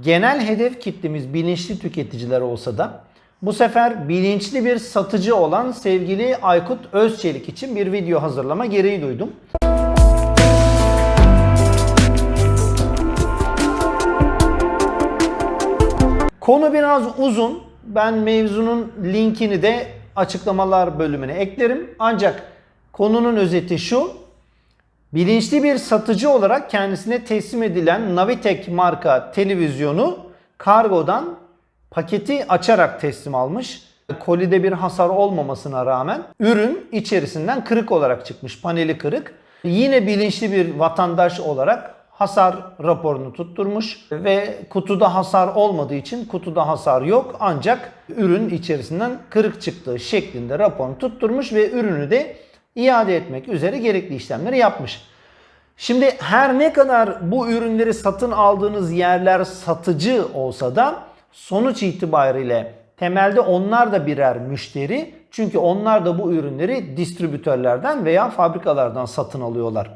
genel hedef kitlemiz bilinçli tüketiciler olsa da bu sefer bilinçli bir satıcı olan sevgili Aykut Özçelik için bir video hazırlama gereği duydum. Konu biraz uzun. Ben mevzunun linkini de açıklamalar bölümüne eklerim. Ancak konunun özeti şu. Bilinçli bir satıcı olarak kendisine teslim edilen Navitek marka televizyonu kargodan paketi açarak teslim almış. Kolide bir hasar olmamasına rağmen ürün içerisinden kırık olarak çıkmış. Paneli kırık. Yine bilinçli bir vatandaş olarak hasar raporunu tutturmuş ve kutuda hasar olmadığı için kutuda hasar yok ancak ürün içerisinden kırık çıktığı şeklinde raporunu tutturmuş ve ürünü de iade etmek üzere gerekli işlemleri yapmış. Şimdi her ne kadar bu ürünleri satın aldığınız yerler satıcı olsa da sonuç itibariyle temelde onlar da birer müşteri. Çünkü onlar da bu ürünleri distribütörlerden veya fabrikalardan satın alıyorlar.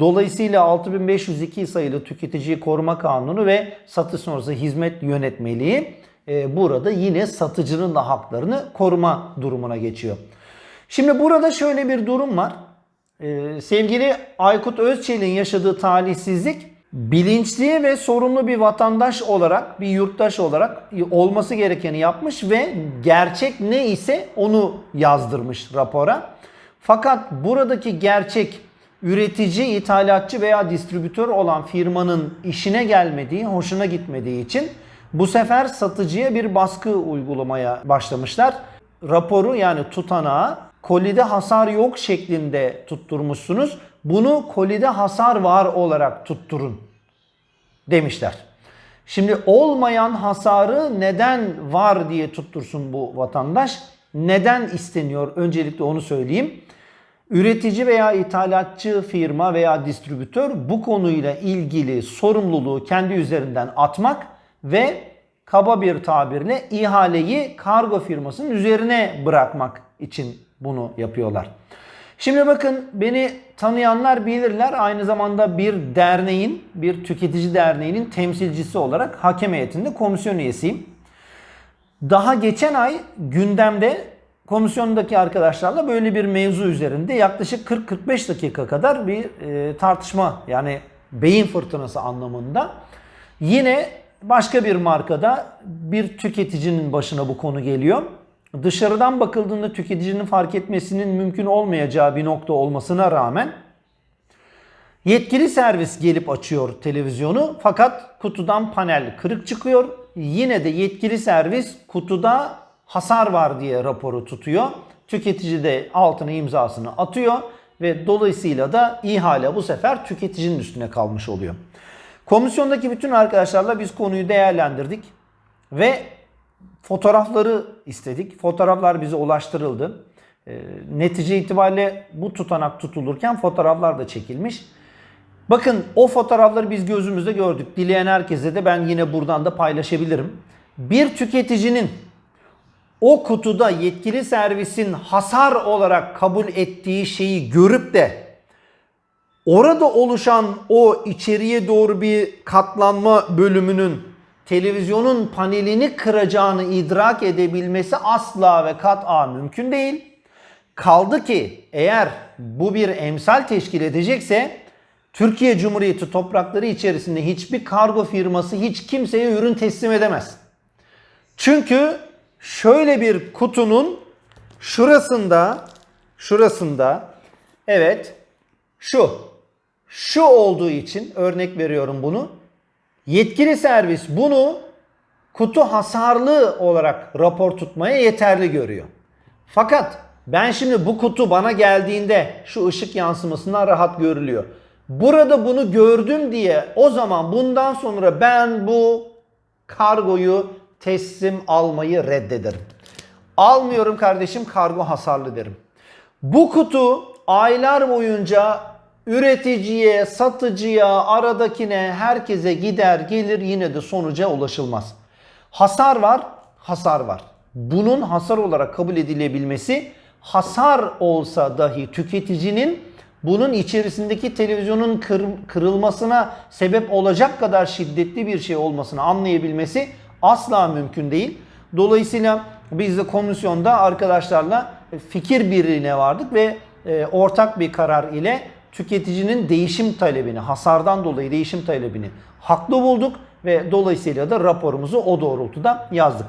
Dolayısıyla 6502 sayılı Tüketiciyi Koruma Kanunu ve Satış Sonrası Hizmet Yönetmeliği e, burada yine satıcının da haklarını koruma durumuna geçiyor. Şimdi burada şöyle bir durum var. Ee, sevgili Aykut Özçelik'in yaşadığı talihsizlik bilinçli ve sorumlu bir vatandaş olarak, bir yurttaş olarak olması gerekeni yapmış ve gerçek ne ise onu yazdırmış rapora. Fakat buradaki gerçek üretici, ithalatçı veya distribütör olan firmanın işine gelmediği, hoşuna gitmediği için bu sefer satıcıya bir baskı uygulamaya başlamışlar. Raporu yani tutanağı kolide hasar yok şeklinde tutturmuşsunuz. Bunu kolide hasar var olarak tutturun demişler. Şimdi olmayan hasarı neden var diye tuttursun bu vatandaş? Neden isteniyor? Öncelikle onu söyleyeyim. Üretici veya ithalatçı firma veya distribütör bu konuyla ilgili sorumluluğu kendi üzerinden atmak ve kaba bir tabirle ihaleyi kargo firmasının üzerine bırakmak için bunu yapıyorlar. Şimdi bakın beni tanıyanlar bilirler aynı zamanda bir derneğin, bir tüketici derneğinin temsilcisi olarak hakem heyetinde komisyon üyesiyim. Daha geçen ay gündemde komisyondaki arkadaşlarla böyle bir mevzu üzerinde yaklaşık 40-45 dakika kadar bir e, tartışma yani beyin fırtınası anlamında yine başka bir markada bir tüketicinin başına bu konu geliyor. Dışarıdan bakıldığında tüketicinin fark etmesinin mümkün olmayacağı bir nokta olmasına rağmen yetkili servis gelip açıyor televizyonu fakat kutudan panel kırık çıkıyor. Yine de yetkili servis kutuda hasar var diye raporu tutuyor. Tüketici de altına imzasını atıyor ve dolayısıyla da ihale bu sefer tüketicinin üstüne kalmış oluyor. Komisyondaki bütün arkadaşlarla biz konuyu değerlendirdik ve fotoğrafları istedik. Fotoğraflar bize ulaştırıldı. E, netice itibariyle bu tutanak tutulurken fotoğraflar da çekilmiş. Bakın o fotoğrafları biz gözümüzde gördük. Dileyen herkese de ben yine buradan da paylaşabilirim. Bir tüketicinin o kutuda yetkili servisin hasar olarak kabul ettiği şeyi görüp de orada oluşan o içeriye doğru bir katlanma bölümünün televizyonun panelini kıracağını idrak edebilmesi asla ve kat'a mümkün değil. Kaldı ki eğer bu bir emsal teşkil edecekse Türkiye Cumhuriyeti toprakları içerisinde hiçbir kargo firması hiç kimseye ürün teslim edemez. Çünkü şöyle bir kutunun şurasında şurasında evet şu şu olduğu için örnek veriyorum bunu. Yetkili servis bunu kutu hasarlı olarak rapor tutmaya yeterli görüyor. Fakat ben şimdi bu kutu bana geldiğinde şu ışık yansımasından rahat görülüyor. Burada bunu gördüm diye o zaman bundan sonra ben bu kargoyu teslim almayı reddederim. Almıyorum kardeşim kargo hasarlı derim. Bu kutu aylar boyunca üreticiye, satıcıya, aradakine, herkese gider gelir yine de sonuca ulaşılmaz. Hasar var, hasar var. Bunun hasar olarak kabul edilebilmesi hasar olsa dahi tüketicinin bunun içerisindeki televizyonun kır- kırılmasına sebep olacak kadar şiddetli bir şey olmasını anlayabilmesi asla mümkün değil. Dolayısıyla biz de komisyonda arkadaşlarla fikir birliğine vardık ve e, ortak bir karar ile tüketicinin değişim talebini, hasardan dolayı değişim talebini haklı bulduk ve dolayısıyla da raporumuzu o doğrultuda yazdık.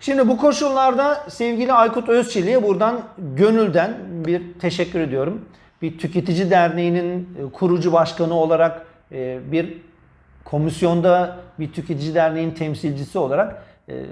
Şimdi bu koşullarda sevgili Aykut Özçelik'e buradan gönülden bir teşekkür ediyorum. Bir tüketici derneğinin e, kurucu başkanı olarak e, bir komisyonda bir tüketici derneğin temsilcisi olarak e,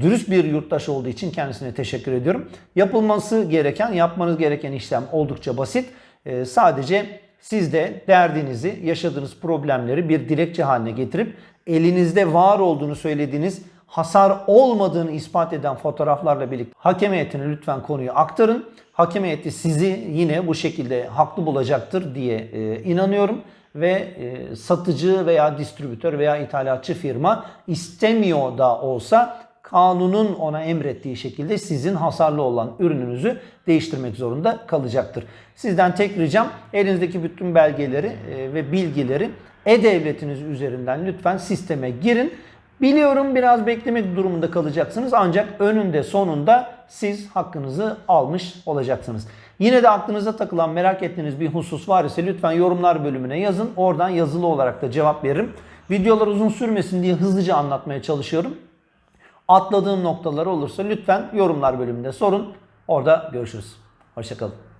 dürüst bir yurttaş olduğu için kendisine teşekkür ediyorum. Yapılması gereken, yapmanız gereken işlem oldukça basit. E, sadece siz de derdinizi, yaşadığınız problemleri bir dilekçe haline getirip elinizde var olduğunu söylediğiniz hasar olmadığını ispat eden fotoğraflarla birlikte hakem heyetine lütfen konuyu aktarın. Hakem heyeti sizi yine bu şekilde haklı bulacaktır diye e, inanıyorum ve e, satıcı veya distribütör veya ithalatçı firma istemiyor da olsa kanunun ona emrettiği şekilde sizin hasarlı olan ürününüzü değiştirmek zorunda kalacaktır. Sizden tek ricam elinizdeki bütün belgeleri e, ve bilgileri e-devletiniz üzerinden lütfen sisteme girin. Biliyorum biraz beklemek durumunda kalacaksınız ancak önünde sonunda siz hakkınızı almış olacaksınız. Yine de aklınıza takılan merak ettiğiniz bir husus var ise lütfen yorumlar bölümüne yazın. Oradan yazılı olarak da cevap veririm. Videolar uzun sürmesin diye hızlıca anlatmaya çalışıyorum. Atladığım noktalar olursa lütfen yorumlar bölümünde sorun. Orada görüşürüz. Hoşçakalın.